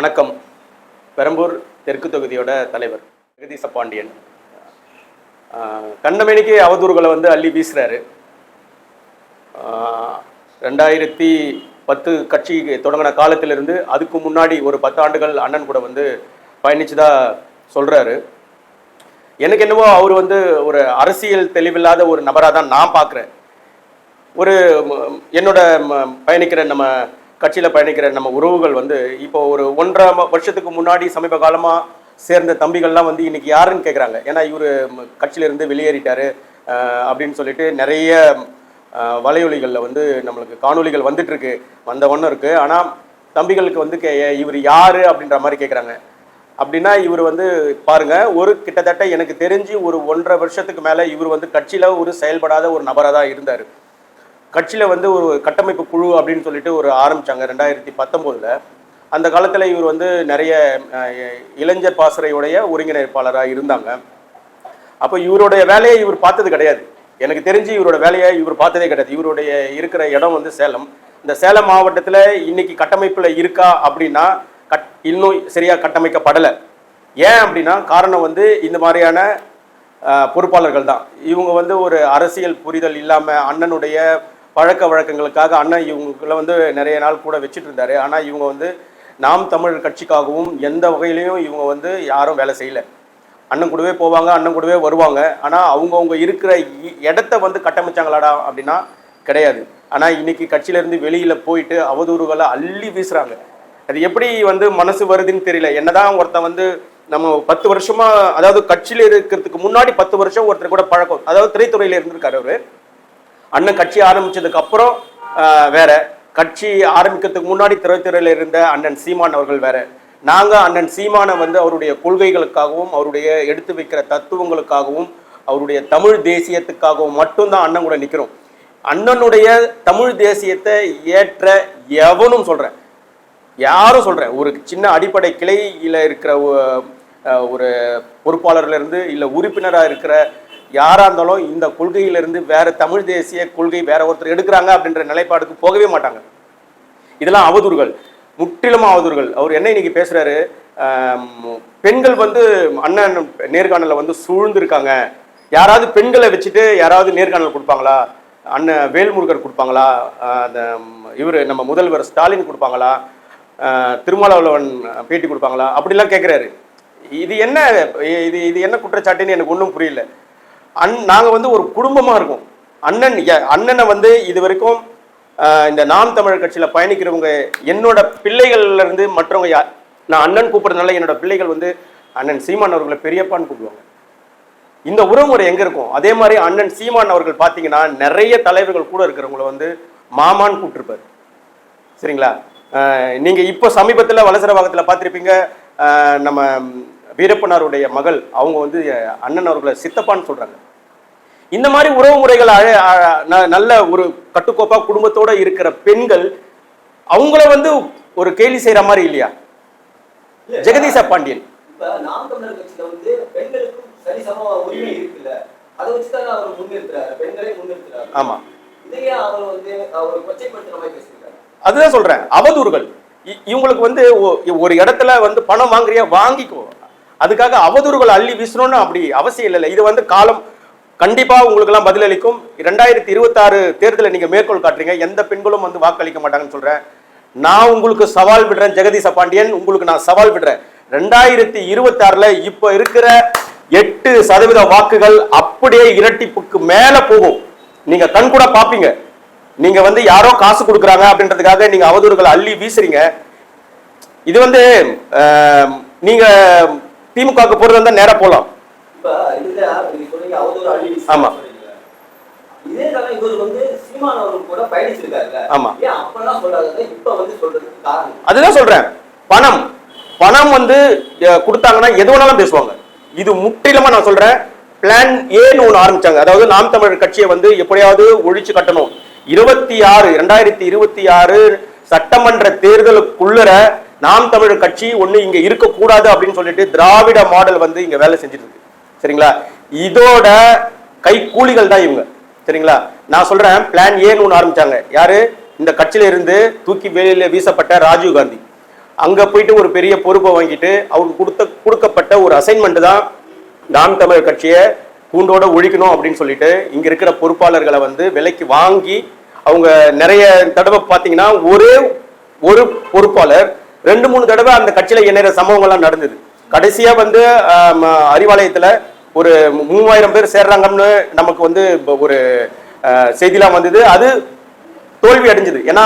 வணக்கம். பெரம்பூர் தெற்கு தொகுதியோட தலைவர் ஜெகதீச பாண்டியன். கண்ணமேனிக்கு கண்டமேனிக்கு அவதூறுகளை வந்து அள்ளி வீசுறாரு. ரெண்டாயிரத்தி பத்து கட்சி தொடங்கின காலத்திலிருந்து அதுக்கு முன்னாடி ஒரு பத்தாண்டுகள் அண்ணன் கூட வந்து பயணிச்சதா சொல்றாரு. எனக்கு என்னவோ அவர் வந்து ஒரு அரசியல் தெளிவில்லாத ஒரு நபராக தான் நான் பார்க்குறேன் ஒரு என்னோட ம- பயணிக்கிற நம்ம கட்சியில் பயணிக்கிற நம்ம உறவுகள் வந்து இப்போ ஒரு ஒன்றரை வருஷத்துக்கு முன்னாடி சமீப காலமாக சேர்ந்த தம்பிகள்லாம் வந்து இன்னைக்கு யாருன்னு கேட்குறாங்க ஏன்னா இவர் கட்சியிலேருந்து வெளியேறிட்டாரு. அப்படின்னு சொல்லிட்டு நிறைய வலையொலிகளில் வந்து நம்மளுக்கு காணொலிகள் வந்துட்டுருக்கு. வந்த ஒன்றும் இருக்குது ஆனால் தம்பிகளுக்கு வந்து கே இவர் யார் அப்படின்ற மாதிரி கேட்குறாங்க அப்படின்னா இவர் வந்து பாருங்க ஒரு கிட்டத்தட்ட எனக்கு தெரிஞ்சு ஒரு ஒன்றரை வருஷத்துக்கு மேலே இவர் வந்து கட்சியில் ஒரு செயல்படாத ஒரு நபராக தான் இருந்தார். கட்சியில் வந்து ஒரு கட்டமைப்பு குழு அப்படின்னு சொல்லிட்டு ஒரு ஆரம்பித்தாங்க ரெண்டாயிரத்தி பத்தொம்போதில். அந்த காலத்தில் இவர் வந்து நிறைய இளைஞர் பாசறையுடைய ஒருங்கிணைப்பாளராக இருந்தாங்க. அப்போ இவருடைய வேலையை இவர் பார்த்தது கிடையாது. எனக்கு தெரிஞ்சு இவரோட வேலையை இவர் பார்த்ததே கிடையாது. இவருடைய இருக்கிற இடம் வந்து சேலம். இந்த சேலம் மாவட்டத்தில் இன்னைக்கு கட்டமைப்பில் இருக்கா அப்படின்னா கட் இன்னும் சரியாக கட்டமைக்கப்படலை. ஏன் அப்படின்னா காரணம் வந்து இந்த மாதிரியான பொறுப்பாளர்கள் தான். இவங்க வந்து ஒரு அரசியல் புரிதல் இல்லாமல் அண்ணனுடைய பழக்க வழக்கங்களுக்காக அண்ணன் இவங்களை வந்து நிறைய நாள் கூட வச்சுட்டு இருந்தாரு. ஆனால் இவங்க வந்து நாம் தமிழர் கட்சிக்காகவும் எந்த வகையிலையும் இவங்க வந்து யாரும் வேலை செய்யலை. அண்ணன் கூடவே போவாங்க அண்ணன் கூடவே வருவாங்க. ஆனால் அவங்கவுங்க இருக்கிற இ- இடத்த வந்து கட்டமைச்சாங்களாடா அப்படின்னா கிடையாது. ஆனால் இன்னைக்கு கட்சியிலேருந்து வெளியில் போயிட்டு அவதூறுகளை அள்ளி வீசுகிறாங்க அது எப்படி வந்து மனசு வருதுன்னு தெரியல. என்னதான் ஒருத்தன் வந்து நம்ம பத்து வருஷமா அதாவது கட்சியில் இருக்கிறதுக்கு முன்னாடி பத்து வருஷம் ஒருத்தர் கூட பழக்கம் அதாவது திரைத்துறையில் இருந்திருக்காரு அவர். அண்ணன் கட்சி ஆரம்பிச்சதுக்கு அப்புறம் வேற. கட்சி ஆரம்பிக்கிறதுக்கு முன்னாடி திரைத்துறையில் இருந்த அண்ணன் சீமான் அவர்கள் வேற. நாங்க அண்ணன் சீமானை வந்து அவருடைய கொள்கைகளுக்காகவும் அவருடைய எடுத்து வைக்கிற தத்துவங்களுக்காகவும் அவருடைய தமிழ் தேசியத்துக்காகவும் மட்டும்தான் அண்ணன் கூட நிற்கிறோம் அண்ணனுடைய தமிழ் தேசியத்தை ஏற்ற எவனும் சொல்றேன் யாரும் சொல்றேன் ஒரு சின்ன அடிப்படை கிளையில இருக்கிற ஒரு பொறுப்பாளர்ல இருந்து இல்ல உறுப்பினரா இருக்கிற யாராக இருந்தாலும் இந்த கொள்கையிலிருந்து வேறு தமிழ் தேசிய கொள்கை வேற ஒருத்தர் எடுக்கிறாங்க அப்படின்ற நிலைப்பாடுக்கு போகவே மாட்டாங்க. இதெல்லாம் அவதூறுகள். முற்றிலும் அவதூறுகள். அவர் என்ன இன்னைக்கு பேசுறாரு? பெண்கள் வந்து அண்ணன் நேர்காணலில் வந்து சூழ்ந்திருக்காங்க. யாராவது பெண்களை வச்சுட்டு யாராவது நேர்காணல் கொடுப்பாங்களா? அண்ணன் வேல்முருகர் கொடுப்பாங்களா? அந்த இவர் நம்ம முதல்வர் ஸ்டாலின் கொடுப்பாங்களா? திருமாவளவன் பேட்டி கொடுப்பாங்களா? அப்படிலாம் கேட்குறாரு இது என்ன இது இது என்ன குற்றச்சாட்டுன்னு எனக்கு ஒன்றும் புரியல. அன் நாங்கள் வந்து ஒரு குடும்பமாக இருக்கோம். அண்ணன் ய- அண்ணனை வந்து இது வரைக்கும் இந்த நாம் தமிழர் கட்சியில் பயணிக்கிறவங்க என்னோட பிள்ளைகள்லேருந்து மற்றவங்க யா நான் அண்ணன் கூப்பிட்றதுனால என்னோட பிள்ளைகள் வந்து அண்ணன் சீமான் அவர்களை பெரியப்பான்னு கூப்பிடுவாங்க. இந்த உறவுமுறை எங்கே இருக்கும்? அதே மாதிரி அண்ணன் சீமான் அவர்கள் பார்த்தீங்கன்னா நிறைய தலைவர்கள் கூட இருக்கிறவங்கள வந்து மாமான்னு கூப்பிட்டுருப்பாரு. சரிங்களா? நீங்கள் இப்போ சமீபத்தில் வலசரவாகத்தில் பார்த்துருப்பீங்க நம்ம வீரப்பனாருடைய மகள் அவங்க வந்து அண்ணன் அவர்களை சித்தப்பான்னு சொல்றாங்க. இந்த மாதிரி உறவு முறைகள் நல்ல ஒரு கட்டுக்கோப்பா குடும்பத்தோட இருக்கிற பெண்கள் அவங்கள வந்து ஒரு கேலி செய்யற மாதிரி இல்லையா? ஜெகதீச பாண்டியன். ஆமா. அதுதான் சொல்றேன் அவதூறுகள். இவங்களுக்கு வந்து ஒரு இடத்துல வந்து பணம் வாங்குறியா வாங்கிக்கோ. அதுக்காக அவதூறுகள் அள்ளி வீசணும்னு அப்படி அவசியம் இல்லை இது வந்து காலம் கண்டிப்பாக உங்களுக்கெல்லாம் பதிலளிக்கும். ரெண்டாயிரத்தி இருபத்தாறு தேர்தலை நீங்கள் மேற்கோள் காட்டுறீங்க. எந்த பெண்களும் வந்து வாக்களிக்க மாட்டாங்கன்னு சொல்கிறேன் நான் உங்களுக்கு சவால் விடுறேன் ஜெகதீச பாண்டியன். உங்களுக்கு நான் சவால் விடுறேன். ரெண்டாயிரத்தி இருபத்தாறில் இப்போ இருக்கிற எட்டு சதவீத வாக்குகள் அப்படியே இரட்டிப்புக்கு மேலே போகும். நீங்கள் கண் கூட பார்ப்பீங்க நீங்கள் வந்து யாரோ காசு கொடுக்குறாங்க அப்படின்றதுக்காக நீங்கள் அவதூறுகளை அள்ளி வீசுறீங்க. இது வந்து நீங்கள் திமுகவுக்கு போறது இருந்தா நேரா போலாம். ஆமா. ஆமா. அதுதான் சொல்றேன். பணம். பணம் வந்து கொடுத்தாங்கன்னா எது வேணாலும் பேசுவாங்க. இது முற்றிலுமா நான் சொல்றேன். பிளான் ஏன்னு ஒன்று ஆரம்பிச்சாங்க. அதாவது நாம் தமிழர் கட்சியை வந்து எப்படியாவது ஒழிச்சு கட்டணும். இருபத்தி ஆறு ரெண்டாயிரத்தி இருபத்தி ஆறு சட்டமன்ற தேர்தலுக்குள்ளர நாம் தமிழர் கட்சி ஒன்று இங்கே இருக்கக்கூடாது அப்படின்னு சொல்லிட்டு திராவிட மாடல் வந்து இங்கே வேலை செஞ்சுட்டு இருக்கு. சரிங்களா? இதோட கைக்கூலிகள் தான் இவங்க. சரிங்களா? நான் சொல்கிறேன் பிளான் ஏன்னு ஒன்று ஆரம்பித்தாங்க யார்? இந்த கட்சியில இருந்து தூக்கி வெளியில் வீசப்பட்ட ராஜீவ் காந்தி. அங்கே போயிட்டு ஒரு பெரிய பொறுப்பை வாங்கிட்டு அவருக்கு கொடுத்த கொடுக்கப்பட்ட ஒரு அசைன்மெண்ட் தான் நாம் தமிழர் கட்சியை கூண்டோட ஒழிக்கணும் அப்படின்னு சொல்லிட்டு இங்கே இருக்கிற பொறுப்பாளர்களை வந்து விலைக்கு வாங்கி அவங்க நிறைய தடவை பார்த்தீங்கன்னா ஒரே ஒரு பொறுப்பாளர் ரெண்டு மூணு தடவை அந்த கட்சியில இணைகிற சம்பவங்கள்லாம் நடந்தது. கடைசியா வந்து ஆம், அறிவாலயத்துல ஒரு மூவாயிரம் பேர் சேர்றாங்கன்னு நமக்கு வந்து ஒரு செய்திலாம் வந்தது. அது தோல்வி அடைஞ்சது. ஏன்னா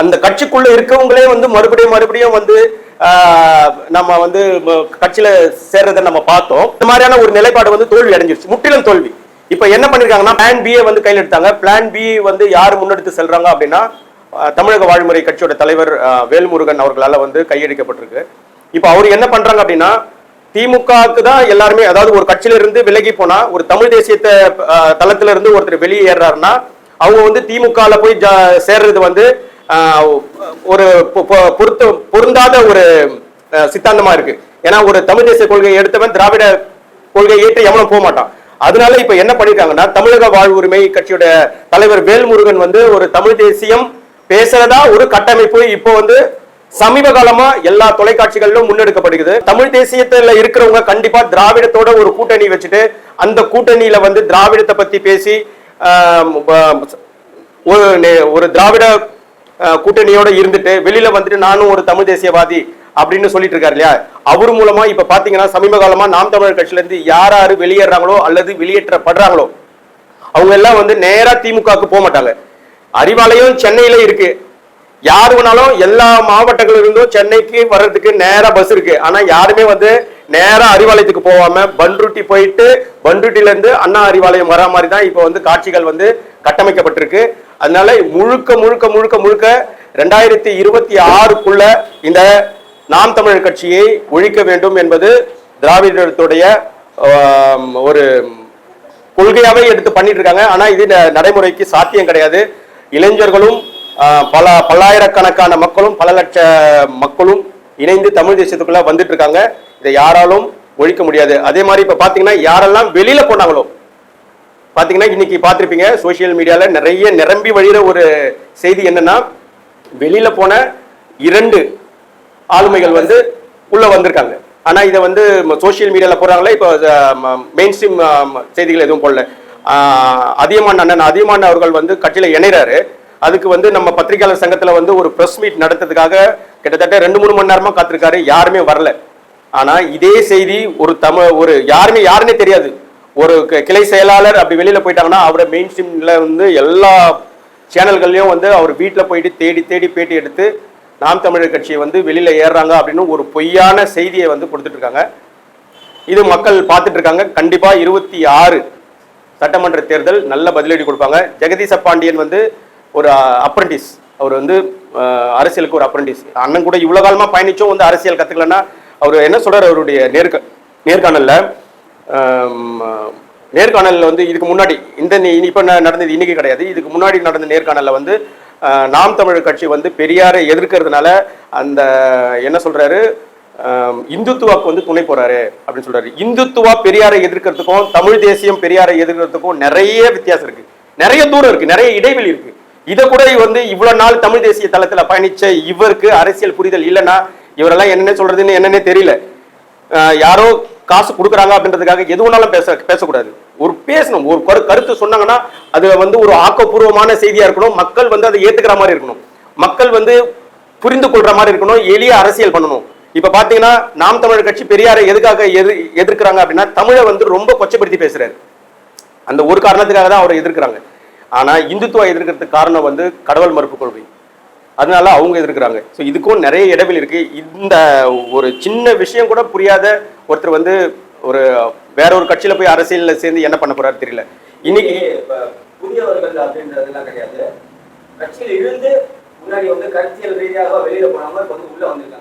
அந்த கட்சிக்குள்ள இருக்கவங்களே வந்து மறுபடியும் மறுபடியும் வந்து நம்ம வந்து கட்சியில சேர்றதை நம்ம பார்த்தோம். இந்த மாதிரியான ஒரு நிலைப்பாடு வந்து தோல்வி அடைஞ்சிருச்சு. முற்றிலும் தோல்வி. இப்ப என்ன பண்ணிருக்காங்கன்னா பிளான் பிஏ வந்து கையில் எடுத்தாங்க. பிளான் பி வந்து யார் முன்னெடுத்து செல்றாங்க அப்படின்னா தமிழக வாழ்முறை கட்சியோட தலைவர் வேல்முருகன் அவர்களால் வந்து கையடிக்கப்பட்டிருக்கு இப்போ அவர் என்ன பண்றாங்க அப்படின்னா திமுகவுக்கு தான் எல்லாருமே அதாவது ஒரு கட்சியில இருந்து விலகி போனா ஒரு தமிழ் தேசியத்தை ஆஹ், தளத்துல இருந்து ஒருத்தர் வெளியே ஏறாருன்னா அவங்க வந்து திமுகல போய் ஜா- சேர்றது வந்து ஒரு பொ- பொ- பொருத்த பொருந்தாத ஒரு சித்தாந்தமா இருக்கு. ஏன்னா ஒரு தமிழ் தேசிய கொள்கையை எடுத்தவன் திராவிட கொள்கையை ஏற்று எவனும் போக மாட்டான். அதனால இப்ப என்ன பண்ணிருக்காங்கன்னா தமிழக வாழ்வுரிமை கட்சியோட தலைவர் வேல்முருகன் வந்து ஒரு தமிழ் தேசியம் பேசுறதா ஒரு கட்டமைப்பு இப்போ வந்து சமீப காலமா எல்லா தொலைக்காட்சிகளிலும் முன்னெடுக்கப்படுகிறது. தமிழ் தேசியத்துல இருக்கிறவங்க கண்டிப்பா திராவிடத்தோட ஒரு கூட்டணி வச்சுட்டு அந்த கூட்டணியில வந்து திராவிடத்தை பத்தி பேசி ஒரு ஒரு திராவிட கூட்டணியோட இருந்துட்டு வெளியில வந்துட்டு நானும் ஒரு தமிழ் தேசியவாதி அப்படின்னு சொல்லிட்டு இருக்காரு இல்லையா? அவர் மூலமா இப்ப பாத்தீங்கன்னா சமீப காலமா நாம் தமிழர் கட்சியில இருந்து யார் யாரு வெளியேறாங்களோ அல்லது வெளியேற்றப்படுறாங்களோ அவங்க எல்லாம் வந்து நேரா திமுகவுக்கு போக மாட்டாங்க. அறிவாலயம் சென்னையில இருக்கு. யாரு வேணாலும் எல்லா மாவட்டங்கள்ல இருந்தும் சென்னைக்கு வர்றதுக்கு நேரா பஸ் இருக்கு. ஆனா யாருமே வந்து நேரா அறிவாலயத்துக்கு போகாம பன்ருட்டி போயிட்டு பன்ருட்டில இருந்து அண்ணா அறிவாலயம் வர மாதிரி தான் இப்போ வந்து காட்சிகள் வந்து கட்டமைக்கப்பட்டிருக்கு. அதனால முழுக்க முழுக்க முழுக்க முழுக்க ரெண்டாயிரத்தி இருபத்தி ஆறுக்குள்ள இந்த நாம் தமிழர் கட்சியை ஒழிக்க வேண்டும் என்பது திராவிடத்துடைய ஒரு கொள்கையாவே எடுத்து பண்ணிட்டு இருக்காங்க. ஆனா இது ந- நடைமுறைக்கு சாத்தியம் கிடையாது. இளைஞர்களும் பல பல்லாயிரக்கணக்கான மக்களும் பல லட்ச மக்களும் இணைந்து தமிழ் தேசத்துக்குள்ள வந்துட்டு இருக்காங்க இதை யாராலும் ஒழிக்க முடியாது. அதே மாதிரி இப்ப பாத்தீங்கன்னா யாரெல்லாம் வெளியில போனாங்களோ பாத்தீங்கன்னா இன்னைக்கு பார்த்திருப்பீங்க சோஷியல் மீடியால நிறைய நிரம்பி வழிகிற ஒரு செய்தி என்னன்னா வெளியில போன இரண்டு ஆளுமைகள் வந்து உள்ள வந்திருக்காங்க. ஆனா இதை வந்து சோஷியல் மீடியால போறாங்களே இப்போ மெயின் ஸ்ட்ரீம் செய்திகள் எதுவும் போடல. அதியமான் அண்ணன் அதியமான் அவர்கள் வந்து கட்சியில் இணைகிறாரு அதுக்கு வந்து நம்ம பத்திரிகையாளர் சங்கத்தில் வந்து ஒரு ப்ரெஸ் மீட் நடத்துறதுக்காக கிட்டத்தட்ட ரெண்டு மூணு மணி நேரமாக காத்திருக்காரு. யாருமே வரல. ஆனால் இதே செய்தி ஒரு தமிழ் ஒரு யாருமே யாருன்னே தெரியாது. ஒரு கி- கிளை செயலாளர் அப்படி வெளியில் போயிட்டாங்கன்னா அவரை மெயின் ஸ்ட்ரீமில் வந்து எல்லா சேனல்கள்லையும் வந்து அவர் வீட்டில் போயிட்டு தேடி தேடி பேட்டி எடுத்து நாம் தமிழர் கட்சியை வந்து வெளியில் ஏறுறாங்க அப்படின்னு ஒரு பொய்யான செய்தியை வந்து கொடுத்துட்ருக்காங்க இது மக்கள் பார்த்துட்ருக்காங்க கண்டிப்பாக இருபத்தி ஆறு சட்டமன்ற தேர்தல் நல்ல பதிலடி கொடுப்பாங்க. ஜெகதீச பாண்டியன் வந்து ஒரு அப்ரண்டிஸ் அவர் வந்து அரசியலுக்கு ஒரு அப்ரண்டிஸ் அண்ணன் கூட இவ்வளோ காலமாக பயணிச்சும் வந்து அரசியல் கற்றுக்கலன்னா அவர் என்ன சொல்கிறார் அவருடைய நேர்க நேர்காணலில் நேர்காணலில் வந்து இதுக்கு முன்னாடி இந்த நி- ந- நடந்தது இன்னைக்கு கிடையாது. இதுக்கு முன்னாடி நடந்த நேர்காணலில் வந்து நாம் தமிழர் கட்சி வந்து பெரியாரை எதிர்க்கிறதுனால அந்த என்ன சொல்கிறாரு இந்துத்துவாக்கு வந்து துணை போறாரு அப்படின்னு சொல்றாரு. இந்துத்துவா பெரியாரை எதிர்க்கிறதுக்கும் தமிழ் தேசியம் பெரியாரை எதிர்க்கிறதுக்கும் நிறைய வித்தியாசம் இருக்கு. நிறைய தூரம் இருக்கு நிறைய இடைவெளி இருக்கு. இதை கூட வந்து இவ்வளவு நாள் தமிழ் தேசிய தளத்துல பயணிச்ச இவருக்கு அரசியல் புரிதல் இல்லைன்னா இவரெல்லாம் என்னென்ன சொல்றதுன்னு என்னன்னே தெரியல. யாரோ காசு கொடுக்குறாங்க அப்படின்றதுக்காக எது வேணாலும் பேச பேசக்கூடாது. ஒரு பேசணும் ஒரு கரு கருத்து சொன்னாங்கன்னா அது வந்து ஒரு ஆக்கப்பூர்வமான செய்தியா இருக்கணும். மக்கள் வந்து அதை ஏத்துக்கிற மாதிரி இருக்கணும். மக்கள் வந்து புரிந்து கொள்ற மாதிரி இருக்கணும். எளிய அரசியல் பண்ணணும். இப்ப பாத்தீங்கன்னா நாம் தமிழர் கட்சி பெரியாரை எதுக்காக எதிர் எதிர்க்கிறாங்க அப்படின்னா தமிழை வந்து ரொம்ப கொச்சப்படுத்தி பேசுறாரு. அந்த ஒரு காரணத்துக்காக தான் அவரை எதிர்க்கிறாங்க. ஆனா இந்துத்துவ எதிர்க்கிறதுக்கு காரணம் வந்து கடவுள் மறுப்பு கொள்கை. அதனால அவங்க எதிர்க்கிறாங்க. ஸோ இதுக்கும் நிறைய இடவில் இருக்கு. இந்த ஒரு சின்ன விஷயம் கூட புரியாத ஒருத்தர் வந்து ஒரு வேற ஒரு கட்சியில போய் அரசியல்ல சேர்ந்து என்ன பண்ண போறாரு தெரியல. இன்னைக்கு புதியவர்கள் அப்படின்றதெல்லாம் கிடையாது. கட்சியில் இருந்து முன்னாடி வந்து கருத்தியல் ரீதியாக வெளியில போனாம வந்து உள்ள வந்திருக்காங்க.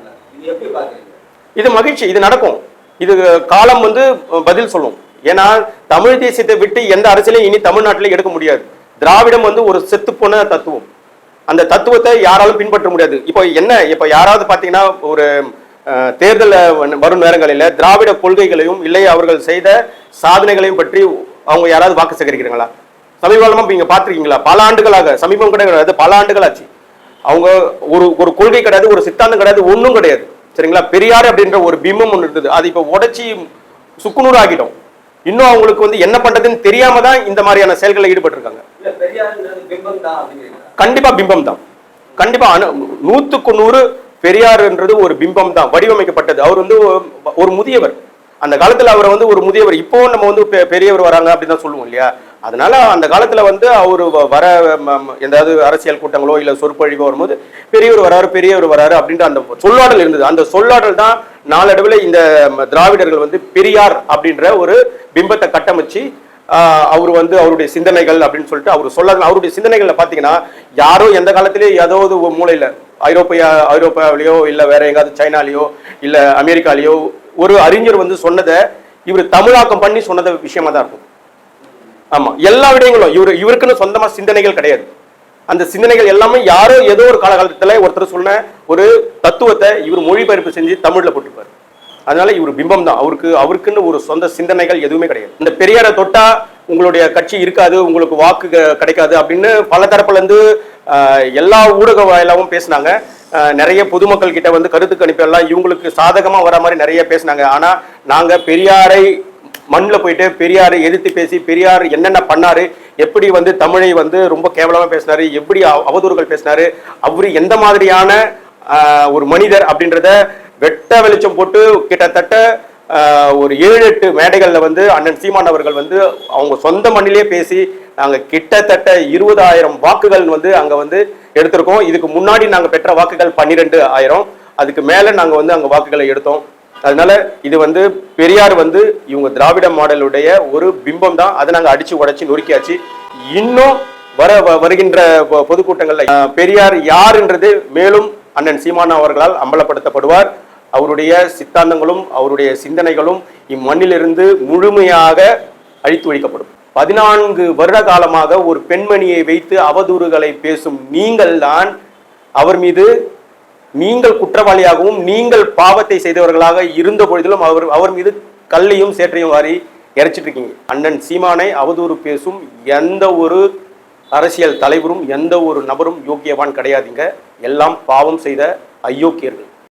இது மகிழ்ச்சி இது நடக்கும். இது காலம் வந்து பதில் சொல்லும். ஏன்னா தமிழ் தேசியத்தை விட்டு எந்த அரசியலையும் இனி தமிழ்நாட்டில் எடுக்க முடியாது. திராவிடம் வந்து ஒரு செத்துப்போன தத்துவம். அந்த தத்துவத்தை யாராலும் பின்பற்ற முடியாது. இப்போ என்ன இப்போ யாராவது பார்த்தீங்கன்னா ஒரு தேர்தலில் வரும் நேரங்களில் திராவிட கொள்கைகளையும் இல்லை அவர்கள் செய்த சாதனைகளையும் பற்றி அவங்க யாராவது வாக்கு சேகரிக்கிறாங்களா? சமீப இப்போ நீங்க பார்த்துருக்கீங்களா? பல ஆண்டுகளாக சமீபம் கூட கிடையாது பல ஆண்டுகள் ஆச்சு அவங்க ஒரு ஒரு கொள்கை கிடையாது ஒரு சித்தாந்தம் கிடையாது ஒண்ணும் கிடையாது. சரிங்களா? பெரியார் அப்படின்ற ஒரு பிம்பம் ஒன்று இருந்தது அது இப்ப உடைச்சி சுக்குநூறு ஆகிட்டோம். இன்னும் அவங்களுக்கு வந்து என்ன பண்றதுன்னு தெரியாம தான் இந்த மாதிரியான செயல்களில் ஈடுபட்டிருக்காங்க. கண்டிப்பா பிம்பம் தான் கண்டிப்பா நூத்துக்கு நூறு பெரியார்ன்றது ஒரு பிம்பம் தான் வடிவமைக்கப்பட்டது. அவர் வந்து ஒரு- முதியவர். அந்த காலத்துல அவரை வந்து ஒரு முதியவர். இப்போ நம்ம வந்து பெரியவர் வராங்க அப்படின்னு தான் சொல்லுவோம் இல்லையா? அதனால அந்த காலத்துல வந்து அவர் வர எதாவது ஏதாவது அரசியல் கூட்டங்களோ இல்ல சொற்பொழிவோ வரும்போது பெரியவர் வராரு பெரியவர் வராரு அப்படின்ற அந்த சொல்லாடல் இருந்தது. அந்த சொல்லாடல் தான் நாளடைவில் இந்த திராவிடர்கள் வந்து பெரியார் அப்படின்ற ஒரு பிம்பத்தை கட்டமைச்சு அவர் வந்து அவருடைய சிந்தனைகள் அப்படின்னு சொல்லிட்டு அவர் சொல்லாத அவருடைய சிந்தனைகள்ல பாத்தீங்கன்னா யாரோ எந்த காலத்திலேயே ஏதாவது ஒரு மூலையில ஐரோப்பியா ஐரோப்பாவிலேயோ இல்ல வேற எங்காவது சைனாலேயோ இல்ல அமெரிக்காலேயோ ஒரு அறிஞர் வந்து சொன்னதை இவர் தமிழாக்கம் பண்ணி சொன்னது விஷயமா தான் இருக்கும். ஆமா எல்லா விடயங்களும். இவர் இவருக்குன்னு சொந்தமா சிந்தனைகள் கிடையாது. அந்த சிந்தனைகள் எல்லாமே யாரோ ஏதோ ஒரு காலகட்டத்தில் ஒருத்தர் சொன்ன ஒரு தத்துவத்தை இவர் மொழிபெயர்ப்பு செஞ்சு தமிழ்ல போட்டுப்பாரு அதனால இவர் பிம்பம் தான். அவருக்கு அவருக்குன்னு ஒரு சொந்த சிந்தனைகள் எதுவுமே கிடையாது. இந்த பெரியாரை தொட்டா உங்களுடைய கட்சி இருக்காது உங்களுக்கு வாக்கு கிடைக்காது அப்படின்னு பல தரப்புல இருந்து எல்லா ஊடக வாயிலாவும் பேசினாங்க. நிறைய பொதுமக்கள் கிட்ட வந்து கருத்து கணிப்பு எல்லாம் இவங்களுக்கு சாதகமா வர மாதிரி நிறைய பேசினாங்க. ஆனா நாங்க பெரியாரை மண்ணில் போயிட்டு பெரியார் எதிர்த்து பேசி பெரியார் என்னென்ன பண்ணாரு எப்படி வந்து தமிழை வந்து ரொம்ப கேவலமாக பேசினாரு எப்படி அவதூறுகள் பேசினாரு அவர் எந்த மாதிரியான ஒரு மனிதர் அப்படின்றத வெட்ட வெளிச்சம் போட்டு கிட்டத்தட்ட ஒரு ஏழு எட்டு மேடைகளில் வந்து அண்ணன் சீமான் அவர்கள் வந்து அவங்க சொந்த மண்ணிலே பேசி நாங்கள் கிட்டத்தட்ட இருபதாயிரம் வாக்குகள் வந்து அங்கே வந்து எடுத்திருக்கோம். இதுக்கு முன்னாடி நாங்கள் பெற்ற வாக்குகள் பன்னிரெண்டு ஆயிரம். அதுக்கு மேலே நாங்கள் வந்து அங்கே வாக்குகளை எடுத்தோம். அதனால இது வந்து பெரியார் வந்து இவங்க திராவிட மாடலுடைய ஒரு பிம்பம் தான். அதை நாங்கள் அடிச்சு உடைச்சு நொறுக்கியாச்சு. இன்னும் வர வ- வருகின்ற பொ- பெரியார் யாருன்றது மேலும் அண்ணன் சீமானா அவர்களால் அம்பலப்படுத்தப்படுவார். அவருடைய சித்தாந்தங்களும் அவருடைய சிந்தனைகளும் இம்மண்ணிலிருந்து முழுமையாக அழித்து ஒழிக்கப்படும். பதினான்கு வருட காலமாக ஒரு பெண்மணியை வைத்து அவதூறுகளை பேசும் நீங்கள் தான் அவர் மீது நீங்கள் குற்றவாளியாகவும் நீங்கள் பாவத்தை செய்தவர்களாக இருந்த பொழுதிலும் அவர் அவர் மீது கல்லையும் சேற்றையும் வாரி இறைச்சிட்டு இருக்கீங்க அண்ணன் சீமானை அவதூறு பேசும் எந்த ஒரு அரசியல் தலைவரும் எந்த ஒரு நபரும் யோக்கியவான் கிடையாதுங்க. எல்லாம் பாவம் செய்த அயோக்கியர்கள்.